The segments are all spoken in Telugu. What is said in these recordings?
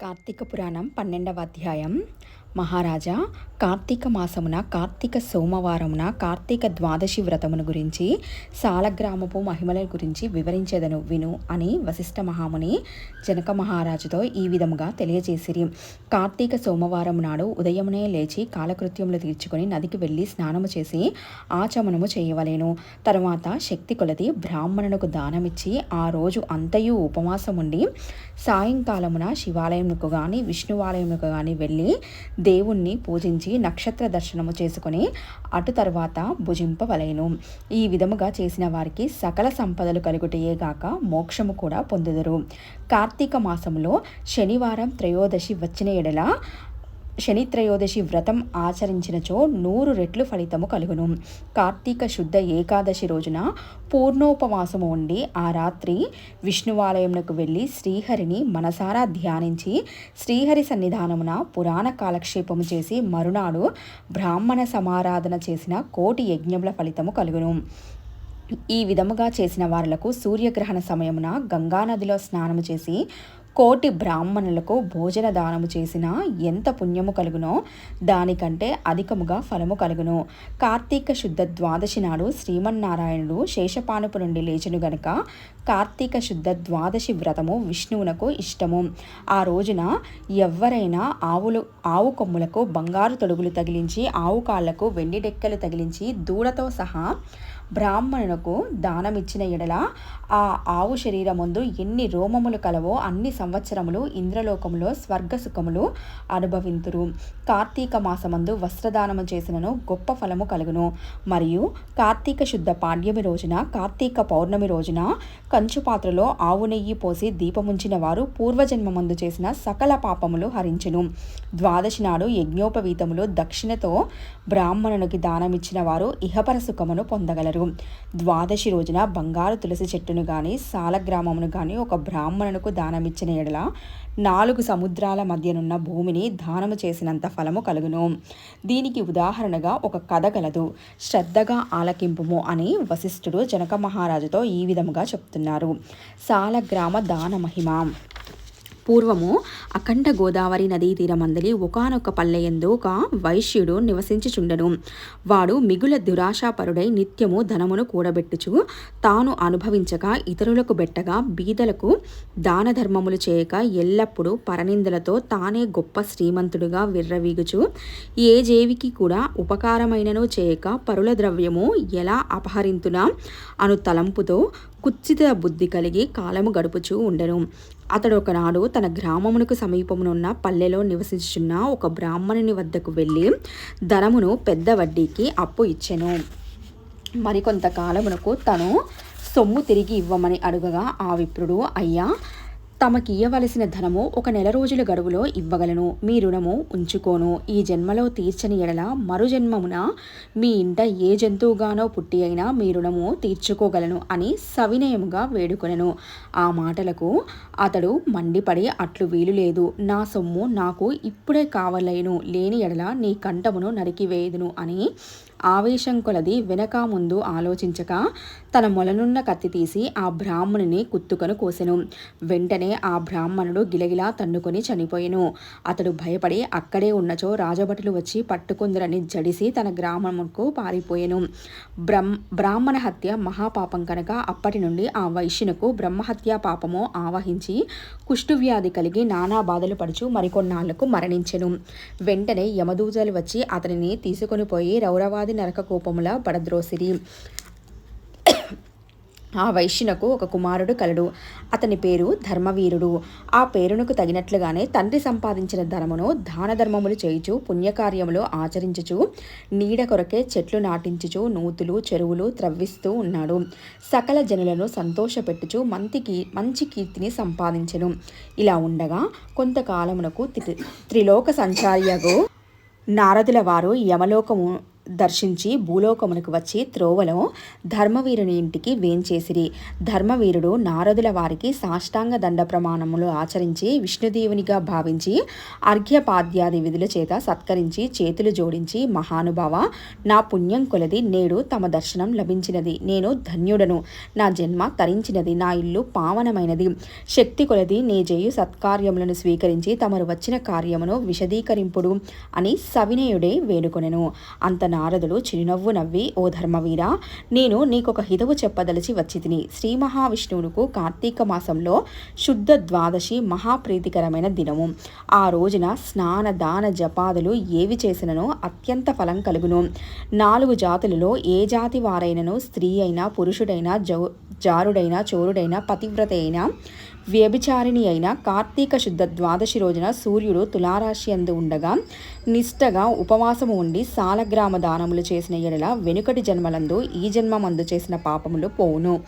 కార్తీక పురాణం పన్నెండవ అధ్యాయం. మహారాజా కార్తీక మాసమున కార్తీక సోమవారమున కార్తీక ద్వాదశి వ్రతమును గురించి సాలగ్రామపు మహిమల గురించి వివరించేదను విను అని వశిష్ఠ మహాముని జనక మహారాజుతో ఈ విధముగా తెలియజేసిరి. కార్తీక సోమవారం నాడు ఉదయమునే లేచి కాలకృత్యములు తీర్చుకొని నదికి వెళ్ళి స్నానము చేసి ఆచమనము చేయవలేను. తర్వాత శక్తి కొలది బ్రాహ్మణులకు దానమిచ్చి ఆ రోజు అంతయు ఉపవాసం ఉండి సాయంకాలమున శివాలయమునకు కానీ విష్ణువాలయమునకు కానీ వెళ్ళి దేవుణ్ణి పూజించి నక్షత్ర దర్శనము చేసుకుని అటు తర్వాత భుజింపవలేను. ఈ విధముగా చేసిన వారికి సకల సంపదలు కలుగుటయే గాక మోక్షము కూడా పొందుదురు. కార్తీక మాసంలో శనివారం త్రయోదశి వచ్చిన ఎడల శని త్రయోదశి వ్రతం ఆచరించినచో నూరు రెట్లు ఫలితము కలుగును. కార్తీక శుద్ధ ఏకాదశి రోజున పూర్ణోపవాసము ఉండి ఆ రాత్రి విష్ణువాలయమునకు వెళ్ళి శ్రీహరిని మనసారా ధ్యానించి శ్రీహరి సన్నిధానమున పురాణ కాలక్షేపము చేసి మరునాడు బ్రాహ్మణ సమారాధన చేసిన కోటి యజ్ఞముల ఫలితము కలుగును. ఈ విధముగా చేసిన వారులకు సూర్యగ్రహణ సమయమున గంగానదిలో స్నానము చేసి కోటి బ్రాహ్మణులకు భోజన దానము చేసిన ఎంత పుణ్యము కలుగునో దానికంటే అధికముగా ఫలము కలుగును. కార్తీక శుద్ధ ద్వాదశి నాడు శ్రీమన్నారాయణుడు శేషపానుపు నుండి లేచును గనుక కార్తీక శుద్ధ ద్వాదశి వ్రతము విష్ణువునకు ఇష్టము. ఆ రోజున ఎవరైనా ఆవులు ఆవు కొమ్ములకు బంగారు తొడుగులు తగిలించి ఆవు కాళ్ళకు వెండి డెక్కలు తగిలించి దూడతో సహా బ్రాహ్మణునకు దానమిచ్చిన ఎడల ఆ ఆవు శరీరముందు ఎన్ని రోమములు కలవో అన్ని సంవత్సరములు ఇంద్రలోకములో స్వర్గ సుఖములు అనుభవింతురు. కార్తీక మాసమందు వస్త్రదానము చేసినను గొప్ప ఫలము కలుగును. మరియు కార్తీక శుద్ధ పాడ్యమి రోజున కార్తీక పౌర్ణమి రోజున కంచు పాత్రలో ఆవు నెయ్యి పోసి దీపముంచిన వారు పూర్వజన్మమందు చేసిన సకల పాపములు హరించును. ద్వాదశి నాడు యజ్ఞోపవీతములు దక్షిణతో బ్రాహ్మణునికి దానమిచ్చిన వారు ఇహపర సుఖమును పొందగలరు. ద్వాదశి రోజున బంగారు తులసి చెట్టును గాని సాలగ్రామమును గాని ఒక బ్రాహ్మణునకు దానమిచ్చిన ఎడల నాలుగు సముద్రాల మధ్యనున్న భూమిని దానము చేసినంత ఫలము కలుగును. దీనికి ఉదాహరణగా ఒక కథ కలదు శ్రద్ధగా ఆలకింపుము అని వశిష్ఠుడు జనక మహారాజుతో ఈ విధముగా చెప్తున్నారు సాలగ్రామ దాన మహిమ. పూర్వము అఖండ గోదావరి నదీ తీరమందలి ఒకనొక పల్లెయందు ఒక వైశ్యుడు నివసించుచుండెను. వాడు మిగుల దురాశాపరుడై నిత్యము ధనమును కూడబెట్టుచు తాను అనుభవించక ఇతరులకు బెట్టగా బీదలకు దాన ధర్మములు చేయక ఎల్లప్పుడూ పరనిందలతో తానే గొప్ప శ్రీమంతుడుగా విర్రవీగుచు ఏ జేవికి కూడా ఉపకారమైనను చేయక పరుల ద్రవ్యము ఎలా అపహరింతునా అను తలంపుతో కుత్సిత బుద్ధి కలిగి కాలము గడుపుచూ ఉండెను. అతడు ఒకనాడు తన గ్రామమునకు సమీపమునున్న పల్లెలో నివసించున్న ఒక బ్రాహ్మణుని వద్దకు వెళ్ళి ధనమును పెద్ద వడ్డీకి అప్పు ఇచ్చెను. మరికొంతకాలమునకు తను సొమ్ము తిరిగి ఇవ్వమని అడుగగా ఆ విప్రుడు అయ్యా తమకియ్యవలసిన ధనము ఒక నెల రోజుల గడువులో ఇవ్వగలను. మీ రుణము ఉంచుకోను. ఈ జన్మలో తీర్చని ఎడల మరు జన్మమున మీ ఇంట ఏ జంతువుగానో పుట్టి అయినా మీ రుణము తీర్చుకోగలను అని సవినయముగా వేడుకొనెను. ఆ మాటలకు అతడు మండిపడి అట్లు వీలు లేదు. నా సొమ్ము నాకు ఇప్పుడే కావలేను. లేని ఎడల నీ కంఠమును నరికివేయదును అని ఆవేశం కొలది వెనక ముందు ఆలోచించక తన మొలనున్న కత్తి తీసి ఆ బ్రాహ్మణుని కుత్తుకను కోసెను. వెంటనే ఆ బ్రాహ్మణుడు గిలగిలా తన్నుకొని చనిపోయెను. అతడు భయపడి అక్కడే ఉన్నచో రాజభటులు వచ్చి పట్టుకుందరని జడిసి తన గ్రామముకు పారిపోయెను. బ్రహ్మ బ్రాహ్మణ హత్య మహాపాపం కనుక అప్పటి నుండి ఆ వైశ్యునకు బ్రహ్మహత్య పాపము ఆవహించి కుష్ఠువ్యాధి కలిగి నానా బాధలు పడుచు మరికొన్నాళ్ళకు మరణించెను. వెంటనే యమదూజలు వచ్చి అతనిని తీసుకొని పోయి రౌరవాది నరక కోపముల పడద్రోసిరి. ఆ వైశ్యునకు ఒక కుమారుడు కలడు. అతని పేరు ధర్మవీరుడు. ఆ పేరునకు తగినట్లుగానే తండ్రి సంపాదించిన ధనమును దాన ధర్మములు చేయుచు పుణ్యకార్యములు ఆచరించుచు నీడ కొరకే చెట్లు నాటించుచు నూతులు చెరువులు త్రవ్విస్తూ ఉన్నాడు. సకల జనులను సంతోషపెట్టుచు మంతికి మంచి కీర్తిని సంపాదించెను. ఇలా ఉండగా కొంతకాలమునకు త్రి త్రిలోక సంచార్యకు నారదుల వారు యమలోకము దర్శించి భూలోకమునకు వచ్చి త్రోవలో ధర్మవీరుని ఇంటికి వేంచేసిరి. ధర్మవీరుడు నారదుల వారికి సాష్టాంగ దండ ప్రమాణములు ఆచరించి విష్ణుదేవునిగా భావించి అర్ఘ్యపాద్యాది విధుల చేత సత్కరించి చేతులు జోడించి మహానుభావ నా పుణ్యం కొలది నేడు తమ దర్శనం లభించినది. నేను ధన్యుడను. నా జన్మ తరించినది. నా ఇల్లు పావనమైనది. శక్తి కొలది నే జయు సత్కార్యములను స్వీకరించి తమరు వచ్చిన కార్యమును విశదీకరింపుడు అని సవినయుడే వేడుకొనెను. అంత నారదుడు చిరునవ్వు నవ్వి ఓ ధర్మవీర నేను నీకొక హితవు చెప్పదలిచి వచ్చి తిని శ్రీ మహావిష్ణువునకు కార్తీక మాసంలో శుద్ధ ద్వాదశి మహాప్రీతికరమైన దినము. ఆ రోజున స్నాన దాన జపాదులు ఏవి చేసిననో అత్యంత ఫలం కలుగును. నాలుగు జాతులలో ఏ జాతి వారైనను స్త్రీ అయినా పురుషుడైనా జౌ జారుడైనా చోరుడైనా పతివ్రత అయినా వ్యభిచారిణి అయిన కార్తీక శుద్ధ ద్వాదశి రోజున సూర్యుడు తులారాశి అందు ఉండగా నిష్టగా ఉపవాసము ఉండి సాలగ్రామ దానములు చేసిన ఎడల వెనుకటి జన్మలందు ఈ జన్మమందు చేసిన పాపములు పోవును.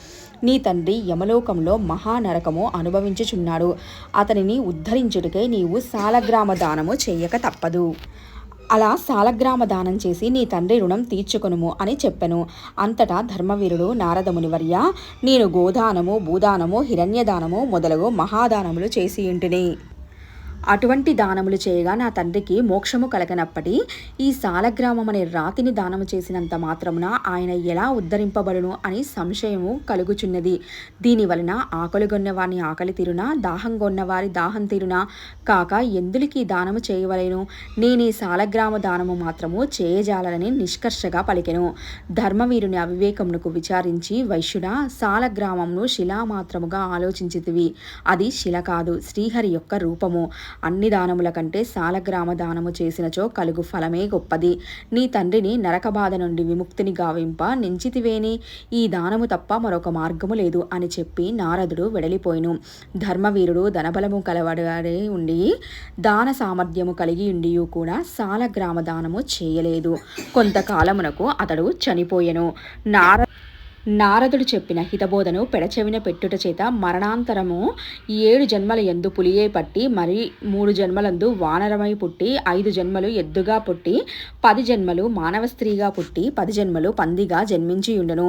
నీ తండ్రి యమలోకంలో మహానరకము అనుభవించుచున్నాడు. అతనిని ఉద్ధరించుటకై నీవు సాలగ్రామ దానము చేయక తప్పదు. అలా సాలగ్రామ దానం చేసి నీ తండ్రి రుణం తీర్చుకొనుము అని చెప్పెను. అంతటా ధర్మవీరుడు నారదమునివర్య నేను గోదానము భూదానము హిరణ్యదానము మొదలగు మహాదానములు చేసి ఇంటిని అటువంటి దానములు చేయగా నా తండ్రికి మోక్షము కలగనప్పటి ఈ సాలగ్రామం అనే రాతిని దానము చేసినంత మాత్రమున ఆయన ఎలా ఉద్ధరింపబడును అని సంశయము కలుగుచున్నది. దీని వలన ఆకలిగొన్న వారిని ఆకలి తీరునా దాహంగొన్న వారి దాహం తీరునా? కాక ఎందులికి దానము చేయవలేను? నేను ఈ సాలగ్రామ దానము మాత్రము చేయజాలని నిష్కర్షగా పలికెను. ధర్మవీరుని అవివేకమునకు విచారించి వైశ్యుడా సాలగ్రామంను శిలామాత్రముగా ఆలోచించితివి. అది శిల కాదు శ్రీహరి యొక్క రూపము. అన్ని దానముల కంటే సాలగ్రామ దానము చేసినచో కలుగు ఫలమే గొప్పది. నీ తండ్రిని నరక బాధ నుండి విముక్తిని గావింప నించితివేని. ఈ దానము తప్ప మరొక మార్గము లేదు అని చెప్పి నారదుడు వెడలిపోయిను. ధర్మవీరుడు ధనబలము కలవడే ఉండి దాన సామర్థ్యము కలిగి ఉండియు కూడా సాలగ్రామ దానము చేయలేదు. కొంతకాలమునకు అతడు చనిపోయెను. నార నారదుడు చెప్పిన హితబోధను పెడచెవిన పెట్టుట చేత మరణాంతరము ఏడు జన్మల ఎందు పులియే పట్టి మరి మూడు జన్మలందు వానరమై పుట్టి ఐదు జన్మలు ఎద్దుగా పుట్టి పది జన్మలు మానవ స్త్రీగా పుట్టి పది జన్మలు పందిగా జన్మించి ఉండను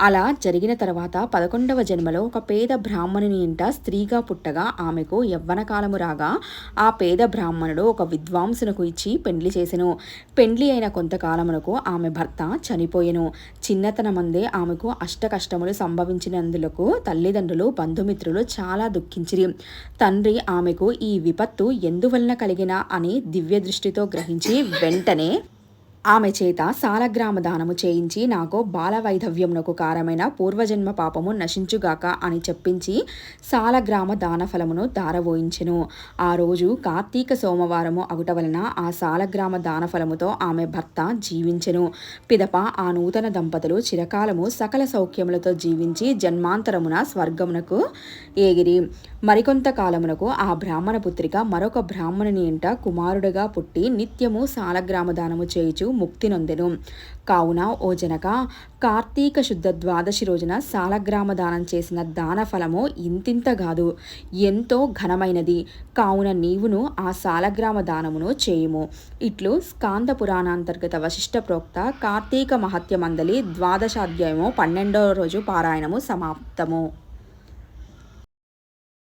అలా జరిగిన తర్వాత పదకొండవ జన్మలో ఒక పేద బ్రాహ్మణుని ఇంట స్త్రీగా పుట్టగా ఆమెకు యవ్వన కాలము రాగా ఆ పేద బ్రాహ్మణుడు ఒక విద్వాంసునకు ఇచ్చి పెండ్లి చేసెను. పెండ్లి అయిన కొంతకాలమునకు ఆమె భర్త చనిపోయెను. చిన్నతనమందే ఆమెకు అష్ట కష్టములు సంభవించినందులకు తల్లిదండ్రులు బంధుమిత్రులు చాలా దుఃఖించిరి. తండ్రి ఆమెకు ఈ విపత్తు ఎందువలన కలిగిన అని దివ్య దృష్టితో గ్రహించి వెంటనే ఆమె చేత సాలగ్రామ దానము చేయించి నాకు బాలవైధవ్యమునకు కారమైన పూర్వజన్మ పాపము నశించుగాక అని చెప్పించి సాలగ్రామ దాన ఫలమును దారవోయించెను ఆ రోజు కార్తీక సోమవారము అగుట వలన ఆ సాలగ్రామ దాన ఫలముతో ఆమె భర్త జీవించెను. పిదప ఆ నూతన దంపతులు చిరకాలము సకల సౌఖ్యములతో జీవించి జన్మాంతరమున స్వర్గమునకు ఏగిరి. మరికొంత కాలమునకు ఆ బ్రాహ్మణ పుత్రిక మరొక బ్రాహ్మణుని ఇంట కుమారుడుగా పుట్టి నిత్యము సాలగ్రామ దానము చేయుచు ముక్తి నొందెను. కావున ఓ జనక కార్తీక శుద్ధ ద్వాదశి రోజున సాలగ్రామ దానం చేసిన దాన ఫలము ఇంతింత కాదు. ఎంతో ఘనమైనది. కావున నీవును ఆ సాలగ్రామ దానమును చేయుము. ఇట్లు స్కాంద పురాణాంతర్గత వశిష్ట ప్రోక్త కార్తీక మహత్యమందలి ద్వాదశాధ్యాయము పన్నెండవ రోజు పారాయణము సమాప్తము.